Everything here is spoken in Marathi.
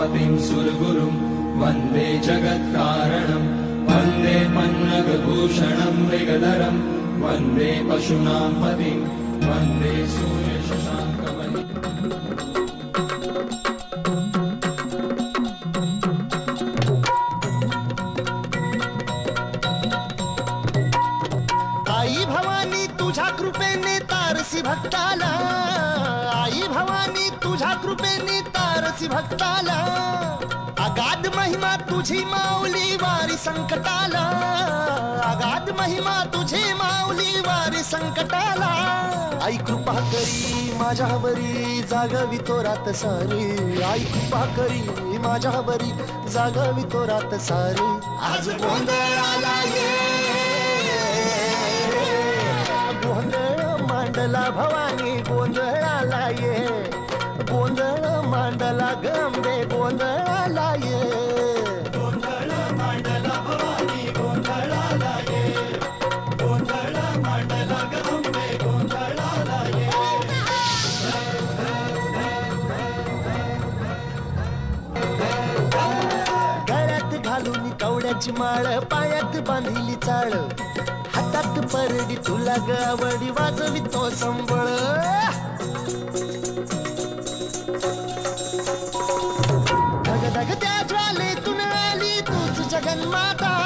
पतिं सुरगुरुं वन्दे जगत्कारणं वन्दे पन्नगभूषणं मृगधरं वन्दे पशूनां पतिं वन्दे सूर्यशशाङ्कमणि आई भवानी तुझ्या कृपेने तारसी भक्ताला आई भवानी तुझ्या कृपेने सारसी भक्ताला. अगाध महिमा तुझी माऊली वारी संकटाला. अगाध महिमा तुझी माऊली वारी संकटाला. आई कृपा करी माझ्यावरी जागवी तो रात सारी. आई कृपा करी माझ्यावरी जागवी तो रात सारी. आज गोंधळाला ये. गोंधळ मांडला भवानी गोंधळाला ये. गोंधळ मांडला गंबे गोंधळाला ये गोंधळ मांडला भवानी गोंधळाला ये गोंधळ मांडला गंबे गोंधळाला ये गळ्यात घालून कवड्याची माळ पायात बांधिली चाळ. हातात परडी तुला गवडी वाजवी तो संबळ. second mother.